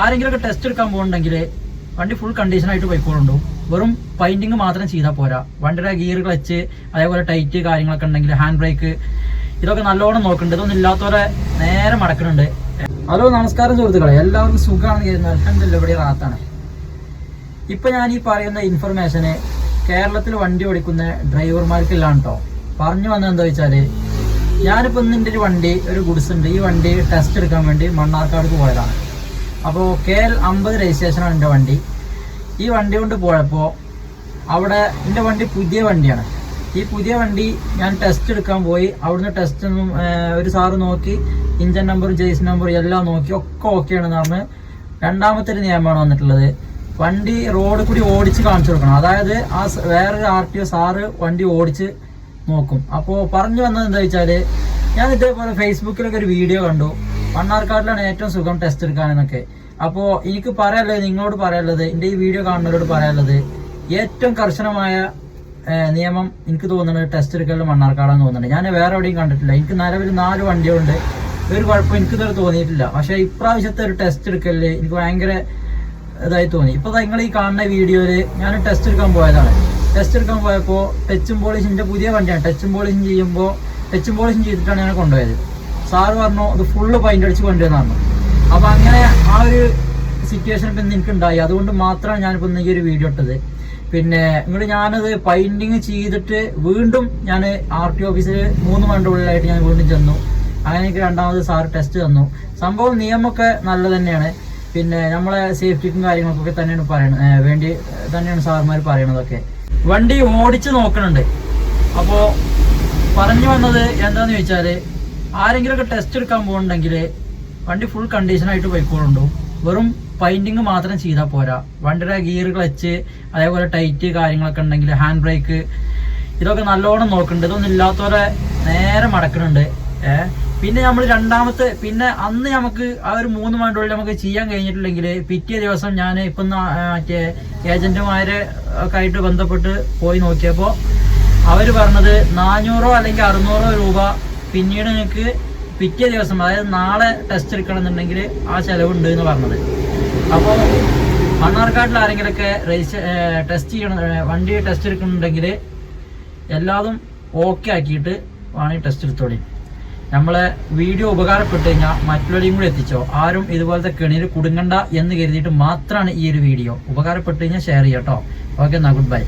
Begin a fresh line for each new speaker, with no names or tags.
ആരെങ്കിലുമൊക്കെ ടെസ്റ്റ് എടുക്കാൻ പോകുന്നുണ്ടെങ്കിൽ വണ്ടി ഫുൾ കണ്ടീഷൻ ആയിട്ട് പോയിക്കോളുണ്ടു? വെറും പൈന്റിങ് മാത്രം ചെയ്താൽ പോരാ. വണ്ടിയുടെ ഗിയർ ക്ലച്ച് അതേപോലെ ടൈറ്റ് കാര്യങ്ങളൊക്കെ ഉണ്ടെങ്കിൽ ഹാൻഡ് ബ്രേക്ക് ഇതൊക്കെ നല്ലോണം നോക്കുന്നുണ്ട് ഇതൊന്നും ഇല്ലാത്തവരെ നേരെ മടക്കുന്നുണ്ട്. ഹലോ നമസ്കാരം സുഹൃത്തുക്കളെ. എല്ലാവർക്കും സുഖമാണ് ചെയ്യുന്നത് അൽഹംദുലില്ലാ ഇവിടെ റാത്താണ്. ഇപ്പൊ ഞാൻ ഈ പറയുന്ന ഇൻഫർമേഷന് കേരളത്തിൽ വണ്ടി ഓടിക്കുന്ന ഡ്രൈവർമാർക്കെല്ലാം കേട്ടോ പറഞ്ഞു വന്നത് എന്താ വെച്ചാൽ ഞാനിപ്പോ ഇന്ന് ഒരു വണ്ടി ഒരു ഗുഡ്സ് ഉണ്ട്. ഈ വണ്ടി ടെസ്റ്റ് എടുക്കാൻ വേണ്ടി മണ്ണാർക്കാട് പോയതാണ്. അപ്പോൾ കെ എൽ അമ്പത് രജിസ്ട്രേഷനാണ് എന്റെ വണ്ടി. ഈ വണ്ടി കൊണ്ട് പോയപ്പോൾ അവിടെ എന്റെ വണ്ടി പുതിയ വണ്ടിയാണ്. ഈ പുതിയ വണ്ടി ഞാൻ ടെസ്റ്റ് എടുക്കാൻ പോയി. അവിടുന്ന് ടെസ്റ്റ് ഒരു സാറ് നോക്കി ഇഞ്ചൻ നമ്പർ ജെയ്സ് നമ്പർ എല്ലാം നോക്കി ഒക്കെ ഓക്കെ ആണ് പറഞ്ഞ് രണ്ടാമത്തെ ഒരു നിയമമാണ് വന്നിട്ടുള്ളത്. വണ്ടി റോഡ് കൂടി ഓടിച്ച് കാണിച്ചു കൊടുക്കണം. അതായത് ആ വേറൊരു ആർ ടി ഒ സാറ് വണ്ടി ഓടിച്ച് നോക്കും. അപ്പോൾ പറഞ്ഞു വന്നത് എന്താ വെച്ചാൽ ഞാൻ ഇതേപോലെ ഫേസ്ബുക്കിലൊക്കെ ഒരു വീഡിയോ കണ്ടു. മണ്ണാർക്കാട്ടിലാണ് ഏറ്റവും സുഖം ടെസ്റ്റ് എടുക്കാനെന്നൊക്കെ. അപ്പോ എനിക്ക് പറയാനുള്ളത് നിങ്ങളോട് പറയാനുള്ളത് എന്റെ ഈ വീഡിയോ കാണുന്നവരോട് പറയാനുള്ളത് ഏറ്റവും കർശനമായ നിയമം എനിക്ക് തോന്നുന്നത് ടെസ്റ്റ് എടുക്കാനുള്ള മണ്ണാർക്കാടാന്ന് തോന്നുന്നുണ്ട്. ഞാൻ വേറെ എവിടെയും കണ്ടിട്ടില്ല. എനിക്ക് നിലവിൽ നാല് വണ്ടികളുണ്ട്. ഒരു കുഴപ്പം എനിക്ക് ഇതുവരെ തോന്നിയിട്ടില്ല. പക്ഷേ ഇപ്രാവശ്യത്തെ ഒരു ടെസ്റ്റ് എടുക്കലിൽ എനിക്ക് ഭയങ്കര ഇതായി തോന്നി. ഇപ്പൊ നിങ്ങൾ ഈ കാണുന്ന വീഡിയോയിൽ ഞാൻ ടെസ്റ്റ് എടുക്കാൻ പോയതാണ്. ടെസ്റ്റ് എടുക്കാൻ പോയപ്പോ ടച്ചും പോളിഷിന്റെ പുതിയ വണ്ടിയാണ്. ടച്ചും പോളിഷും ചെയ്യുമ്പോൾ ടച്ചും പോളിഷും ചെയ്തിട്ടാണ് ഞാൻ കൊണ്ടുപോയത്. സാറ് പറഞ്ഞു അത് ഫുള്ള് പൈന്റ് അടിച്ച് കൊണ്ടുവന്ന് അപ്പൊ അങ്ങനെ ആ ഒരു സിറ്റുവേഷൻ ഇപ്പം എനിക്ക് ഉണ്ടായി അതുകൊണ്ട് മാത്രമാണ് ഞാനിപ്പോൾ ഇന്നേക്ക് ഒരു വീഡിയോ ഇട്ടത്. പിന്നെ ഇങ്ങോട്ട് ഞാനത് പൈന്റിങ് ചെയ്തിട്ട് വീണ്ടും ഞാൻ ആർ ടി ഓഫീസിൽ മൂന്ന് മണിക്കുള്ളിലായിട്ട് ഞാൻ വീണ്ടും ചെന്നു. അങ്ങനെ എനിക്ക് രണ്ടാമത് സാർ ടെസ്റ്റ് തന്നു. സംഭവം നിയമമൊക്കെ നല്ല തന്നെയാണ്. പിന്നെ നമ്മളെ സേഫ്റ്റിക്കും കാര്യങ്ങൾക്കൊക്കെ തന്നെയാണ് പറയുന്നത് വേണ്ടി തന്നെയാണ് സാർമാർ പറയണതൊക്കെ. വണ്ടി ഓടിച്ച് നോക്കണുണ്ട്. അപ്പോൾ പറഞ്ഞു വന്നത് എന്താണെന്ന് ചോദിച്ചാൽ ആരെങ്കിലുമൊക്കെ ടെസ്റ്റ് എടുക്കാൻ പോകുന്നുണ്ടെങ്കിൽ വണ്ടി ഫുൾ കണ്ടീഷൻ ആയിട്ട് പോയിക്കോളുണ്ടോ? വെറും പൈന്റിങ് മാത്രം ചെയ്താൽ പോരാ. വണ്ടിയുടെ ഗിയർ ക്ലച്ച് അതേപോലെ ടൈറ്റ് കാര്യങ്ങളൊക്കെ ഉണ്ടെങ്കിൽ ഹാൻഡ് ബ്രേക്ക് ഇതൊക്കെ നല്ലോണം നോക്കുന്നുണ്ട് ഇതൊന്നും ഇല്ലാത്തവരെ നേരെ മടക്കുന്നുണ്ട് പിന്നെ നമ്മൾ രണ്ടാമത്തെ പിന്നെ അന്ന് നമുക്ക് ആ ഒരു മൂന്ന് മണിക്കുള്ളിൽ നമുക്ക് ചെയ്യാൻ കഴിഞ്ഞിട്ടില്ലെങ്കിൽ പിറ്റേ ദിവസം ഞാൻ ഇപ്പം മറ്റേ ഏജന്റുമാരെ ഒക്കെ ആയിട്ട് ബന്ധപ്പെട്ട് പോയി നോക്കിയപ്പോൾ അവർ പറഞ്ഞത് നാനൂറോ അല്ലെങ്കിൽ അറുന്നൂറോ രൂപ പിന്നീട് നിങ്ങൾക്ക് പിറ്റേ ദിവസം അതായത് നാളെ ടെസ്റ്റ് എടുക്കണമെന്നുണ്ടെങ്കിൽ ആ ചെലവുണ്ട് എന്ന് പറഞ്ഞത്. അപ്പോൾ മണ്ണാർക്കാട്ടിൽ ആരെങ്കിലൊക്കെ രജിസ്റ്റർ ടെസ്റ്റ് ചെയ്യണം വണ്ടി ടെസ്റ്റ് എടുക്കുന്നുണ്ടെങ്കിൽ എല്ലാതും ഓക്കെ ആക്കിയിട്ട് വേണമെങ്കിൽ ടെസ്റ്റ് എടുത്തോളി. നമ്മളെ വീഡിയോ ഉപകാരപ്പെട്ട് കഴിഞ്ഞാൽ മറ്റുള്ളവരെയും കൂടി എത്തിച്ചോ. ആരും ഇതുപോലത്തെ കെണിയിൽ കുടുങ്ങണ്ട എന്ന് കരുതിയിട്ട് മാത്രമാണ് ഈ ഒരു വീഡിയോ. ഉപകാരപ്പെട്ട് കഴിഞ്ഞാൽ ഷെയർ ചെയ്യാം കേട്ടോ ഓക്കെ എന്നാൽ ഗുഡ് ബൈ